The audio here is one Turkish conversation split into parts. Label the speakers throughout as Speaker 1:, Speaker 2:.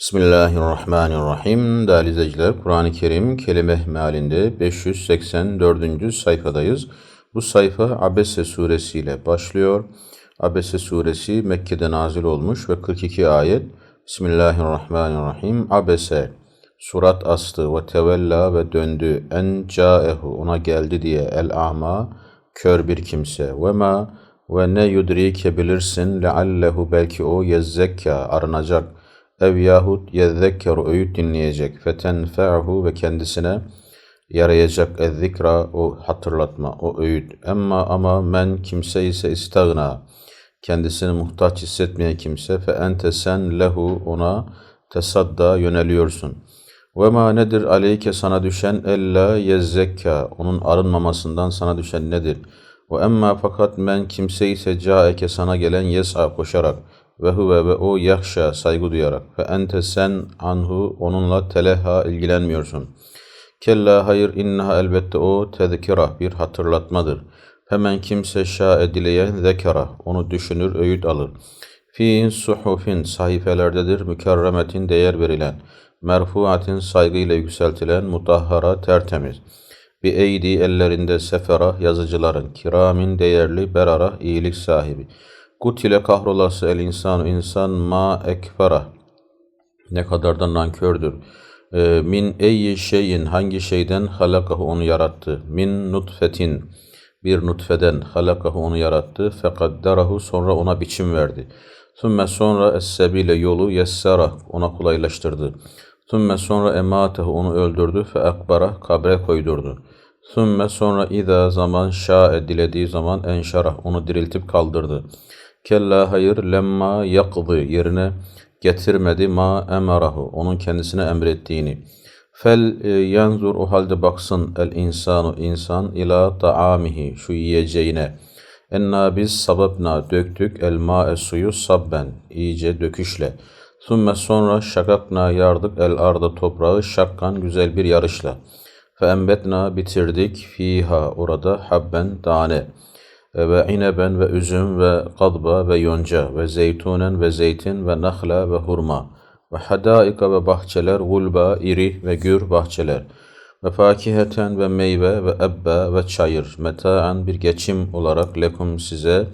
Speaker 1: Bismillahirrahmanirrahim. Değerli izleyiciler, Kur'an-ı Kerim kelime mealinde 584. sayfadayız. Bu sayfa Abese suresiyle başlıyor. Abese suresi Mekke'de nazil olmuş ve 42 ayet. Bismillahirrahmanirrahim. Abese surat astı ve tevella ve döndü en caehu ona geldi diye el ama kör bir kimse ve ma ve ne yudrike bilirsin leallehu belki o yezzekka arınacak ev yahut yezzekkeru öğüt dinleyecek. Fetenfe'hu ve kendisine yarayacak ezzikra o hatırlatma o öğüt. Emma ama men kimse ise istagna. Kendisini muhtaç hissetmeyen kimse fe ente sen lehu ona tesadda yöneliyorsun. Ve ma nedir? Aleyke sana düşen ella yezzekka onun arınmamasından sana düşen nedir? Ve emma fakat men kimse ise caeke sana gelen yes'a koşarak ve huve ve o yahşa saygı duyarak ve ente sen anhu onunla teleha ilgilenmiyorsun. Kella hayır inneha elbette o tezkira bir hatırlatmadır. Hemen kimse şa edileyen zekara onu düşünür öğüt alır. Fi suhufin sahifelerdedir mükerremetin değer verilen, merfuatin saygıyla yükseltilen, mutahhara tertemiz. Bir eydi ellerinde sefera yazıcıların, kiramin değerli berara iyilik sahibi. Kutile kahrolası el insanu insan ma ekfera. Ne kadar da nankördür. E, min eyyi şeyin hangi şeyden halakahu onu yarattı. Min nutfetin bir nutfeden halakahu onu yarattı. Fekadderahu sonra ona biçim verdi. Thumme sonra es-sebile yolu yessara ona kolaylaştırdı. Thumme sonra ematehu onu öldürdü. Akbara kabre koydurdu. Thumme sonra ida zaman şa'e dilediği zaman enşarah onu diriltip kaldırdı. Kella hayır lemma yakdı yerine getirmedi ma emarahu onun kendisine emrettiğini. Fel e, yanzur o halde baksın el insanu insan ila taamihi şu yiyeceğine. Enna biz sababna döktük el ma'e suyu sabben iyice döküşle. Sümme sonra şakakna yardık el arda toprağı şakkan güzel bir yarışla. Fe bitirdik fiha orada habben tane ve ineben ve üzüm ve kadba ve yonca ve zeytunen ve zeytin ve nahla ve hurma ve hadaika ve bahçeler gulba iri ve gür bahçeler ve fakiheten ve meyve ve ebbe ve çayır metaan bir geçim olarak lekum size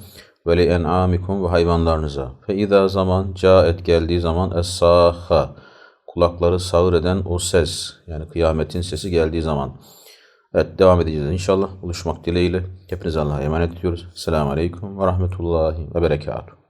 Speaker 1: ve li en'amikum ve hayvanlarınıza. Fe izâ zaman caet geldiği zaman es-sâha kulakları sağır eden o ses yani kıyametin sesi geldiği zaman. Evet devam edeceğiz inşallah. Buluşmak dileğiyle. Hepinize Allah'a emanet ediyoruz. Selamun Aleyküm ve Rahmetullahi ve Berekatuhu.